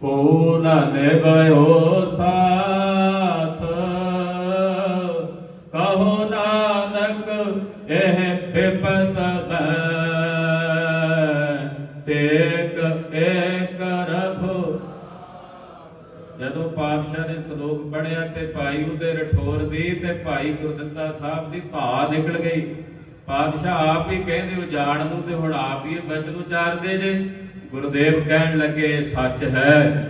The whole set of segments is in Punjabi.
ਕੋ ਨ ਨਿਭਇਓ ਸਾਥ ਕਹੋ ਨਾਨਕ ਇਹ ਬਿਪਤ ਮੈਂ ਤੇਕ ਜਦੋਂ ਪਾਤਸ਼ਾਹ ਨੇ ਸ਼ਲੋਕ ਪੜਿਆ ਤੇ ਭਾਈ ਉਹਦੇ ਰਠੋਰ ਦੀ ਤੇ ਭਾਈ ਗੁਰਦਿੱਤਾ ਸਾਹਿਬ ਦੀ ਧਾ ਨਿਕਲ ਗਈ ਪਾਤਸ਼ਾਹ ਆਪ ਹੀ ਕਹਿੰਦੇ ਉਹ ਜਾਣ ਨੂੰ ਤੇ ਹੁਣ ਆਪ ਹੀ ਇਹ ਬਚਨ ਉਚਾਰਦੇ ਜੇ ਗੁਰਦੇਵ ਕਹਿਣ ਲੱਗੇ, ਸੱਚ ਹੈ,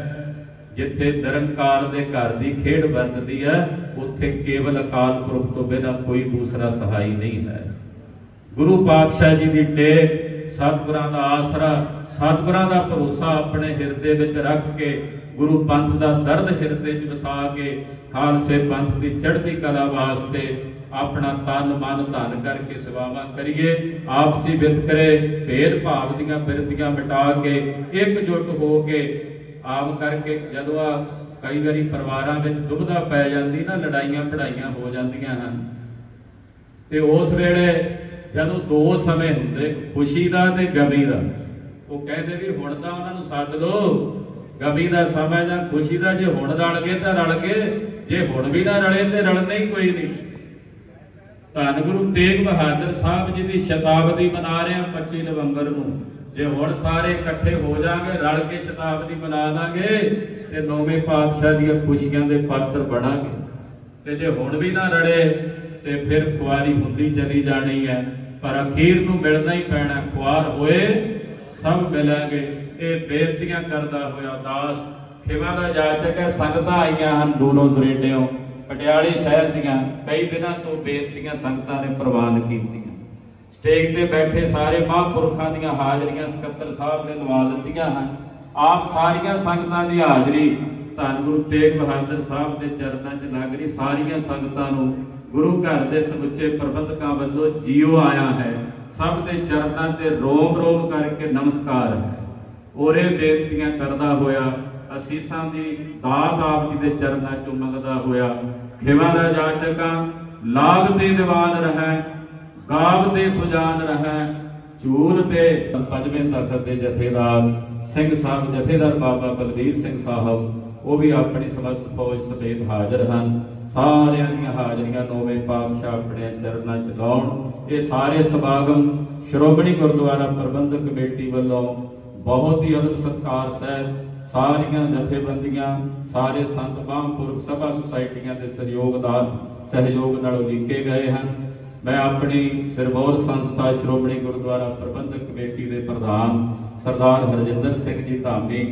ਜਿੱਥੇ ਨਿਰੰਕਾਰ ਦੇ ਘਰ ਦੀ ਖੇਡ ਵਰਤਦੀ ਹੈ, ਉੱਥੇ ਕੇਵਲ ਅਕਾਲ ਪੁਰਖ ਤੋਂ ਬਿਨਾਂ ਕੋਈ ਦੂਸਰਾ ਸਹਾਈ ਨਹੀਂ ਹੈ। ਗੁਰੂ ਪਾਤਸ਼ਾਹ ਜੀ ਦੀ ਟੇਕ, ਸਤਿਗੁਰਾਂ ਦਾ ਆਸਰਾ, ਸਤਿਗੁਰਾਂ ਦਾ ਭਰੋਸਾ ਆਪਣੇ ਹਿਰਦੇ ਵਿੱਚ ਰੱਖ ਕੇ, ਗੁਰੂ ਪੰਥ ਦਾ ਦਰਦ ਹਿਰਦੇ 'ਚ ਵਸਾ ਕੇ, ਖਾਲਸੇ ਪੰਥ ਦੀ ਚੜ੍ਹਦੀ ਕਲਾ ਵਾਸਤੇ ਆਪਣਾ ਤਨ ਮਨ ਧਨ ਕਰਕੇ ਸੇਵਾਵਾਂ ਕਰੀਏ। ਆਪਸੀ ਵਿਤਕਰੇ ਭੇਦ ਭਾਵ ਦੀਆਂ ਫਿਰਤੀਆਂ ਮਿਟਾ ਕੇ, ਇਕਜੁੱਟ ਹੋ ਕੇ, ਆਪ ਕਰਕੇ ਜਦੋਂ ਆ ਕਈ ਵਾਰੀ ਪਰਿਵਾਰਾਂ ਵਿੱਚ ਦੁਬਧਾ ਪੈ ਜਾਂਦੀ ਨਾ, ਲੜਾਈਆਂ ਪੜਾਈਆਂ ਹੋ ਜਾਂਦੀਆਂ ਹਨ। ਤੇ ਉਸ ਵੇਲੇ ਜਦੋਂ ਦੋ ਸਮੇਂ ਹੁੰਦੇ, ਖੁਸ਼ੀ ਦਾ ਤੇ ਗਮੀ ਦਾ, ਉਹ ਕਹਿੰਦੇ ਵੀ ਹੁਣ ਤਾਂ ਉਹਨਾਂ ਨੂੰ ਸੱਦ ਲਓ। ਗਮੀ ਦਾ ਸਮਾਂ ਜਾਂ ਖੁਸ਼ੀ ਦਾ ਜੇ ਹੁਣ ਰਲ ਗਏ ਤਾਂ ਰਲ ਗਏ, ਜੇ ਹੁਣ ਵੀ ਨਾ ਰਲੇ ਤੇ ਰਲਣਾ ਹੀ ਕੋਈ ਨਹੀਂ। ਧੰਨ ਗੁਰੂ ਤੇਗ ਬਹਾਦਰ ਸਾਹਿਬ ਜੀ ਦੀ ਸ਼ਤਾਬਦੀ ਮਨਾ ਰਹੇ ਹਾਂ 25 ਨਵੰਬਰ ਨੂੰ। ਜੇ ਹੁਣ ਸਾਰੇ ਇਕੱਠੇ ਹੋ ਜਾਾਂਗੇ ਰਲ ਕੇ ਸ਼ਤਾਬਦੀ ਮਨਾ ਲਾਂਗੇ ਤੇ ਨੌਵੇਂ ਪਾਤਸ਼ਾਹ ਦੀਆਂ ਖੁਸ਼ੀਆਂ ਦੇ ਪਾਤਰ ਬਣਾਂਗੇ। ਤੇ ਜੇ ਹੁਣ ਵੀ ਨਾ ਰੜੇ, ਤੇ ਫਿਰ ਖੁਆਰੀ ਹੁੰਦੀ ਚਲੀ ਜਾਣੀ ਹੈ। ਪਰ ਅਖੀਰ ਨੂੰ ਮਿਲਣਾ ਹੀ ਪੈਣਾ, ਖੁਆਰ ਹੋਏ, ਸਭ ਮਿਲਾਂਗੇ। ਇਹ ਬੇਨਤੀਆਂ ਕਰਦਾ ਹੋਇਆ ਦਾਸ ਖਿਮਾ ਦਾ ਜਾਚਕ ਹੈ, ਸੰਗਤਾਂ ਆਈਆਂ ਹਨ, ਦੂਰੋਂ ਦੁਰੇਡਿਓਂ। ਪਟਿਆਲੇ ਸ਼ਹਿਰ ਦੀਆਂ ਕਈ ਦਿਨਾਂ ਤੋਂ ਬੇਨਤੀਆਂ ਸੰਗਤਾਂ ਨੇ ਪ੍ਰਵਾਨ ਕੀਤੀਆਂ। ਸਟੇਜ ਤੇ ਬੈਠੇ ਸਾਰੇ ਮਹਾਂਪੁਰਖਾਂ ਦੀਆਂ ਹਾਜ਼ਰੀਆਂ ਸਕੱਤਰ ਸਾਹਿਬ ਨੇ ਲਵਾ ਦਿੱਤੀਆਂ ਹਨ। ਆਪ ਸਾਰੀਆਂ ਸੰਗਤਾਂ ਦੀ ਹਾਜ਼ਰੀ ਧੰਨ ਗੁਰੂ ਤੇਗ ਬਹਾਦਰ ਸਾਹਿਬ ਦੇ ਚਰਨਾਂ 'ਚ ਲੱਗ ਰਹੀ। ਸਾਰੀਆਂ ਸੰਗਤਾਂ ਨੂੰ ਗੁਰੂ ਘਰ ਦੇ ਸਮੁੱਚੇ ਪ੍ਰਬੰਧਕਾਂ ਵੱਲੋਂ ਜੀਓ ਆਇਆ ਹੈ। ਸਭ ਦੇ ਚਰਨਾਂ ਤੇ ਰੋਮ ਰੋਮ ਕਰਕੇ ਨਮਸਕਾਰ ਹੈ। ਔਰੇ ਬੇਨਤੀਆਂ ਕਰਦਾ ਹੋਇਆ, ਅਸੀਸਾਂ ਦੀ ਦਾਤ ਆਪ ਜੀ ਦੇ ਚਰਨਾਂ 'ਚੋਂ ਮੰਗਦਾ ਹੋਇਆ। ਖਿਮਾ ਦਾ ਜਾਚਕਾਂ ਲਾਗ ਤੇ ਦੀਵਾਨ ਰਹੈ, ਗਾਵ ਤੇ ਸੁਜਾਨ ਰਹੈ ਝੂਲ ਤੇ ਪੰਜਵੇਂ ਤਖਤ ਦੇ ਜਥੇਦਾਰ, ਸਿੰਘ ਸਾਹਿਬ, ਜਥੇਦਾਰ ਬਾਬਾ ਬਲਵੀਰ ਸਿੰਘ ਸਾਹਿਬ, ਉਹ ਵੀ ਆਪਣੀ ਸਮਸਤ ਫੌਜ ਸਮੇਤ ਹਾਜ਼ਰ ਹਨ। ਸਾਰਿਆਂ ਦੀਆਂ ਹਾਜ਼ਰੀਆਂ ਨੌਵੇਂ ਪਾਤਸ਼ਾਹ ਆਪਣੇ ਚਰਨਾਂ 'ਚ ਲਾਉਣ। ਇਹ ਸਾਰੇ ਸਮਾਗਮ ਸ਼੍ਰੋਮਣੀ ਗੁਰਦੁਆਰਾ ਪ੍ਰਬੰਧਕ ਕਮੇਟੀ ਵੱਲੋਂ ਬਹੁਤ ਹੀ ਅਦਬ ਸਤਕਾਰ ਸਹਿਤ ਸਾਰੀਆਂ ਜਥੇਬੰਦੀਆਂ, ਸਾਰੇ ਸੰਤ ਮਹਾਂਪੁਰਖ ਸਭਾ ਸੁਸਾਇਟੀਆਂ ਦੇ ਸਹਿਯੋਗ ਨਾਲ ਸਹਿਯੋਗ ਨਾਲ ਉਲੀਕੇ ਗਏ ਹਨ। ਮੈਂ ਆਪਣੀ ਸਿਰਬੌਰ ਸੰਸਥਾ ਸ਼੍ਰੋਮਣੀ ਗੁਰਦੁਆਰਾ ਪ੍ਰਬੰਧਕ ਕਮੇਟੀ ਦੇ ਪ੍ਰਧਾਨ ਸਰਦਾਰ ਹਰਜਿੰਦਰ ਸਿੰਘ ਜੀ ਧਾਮੀ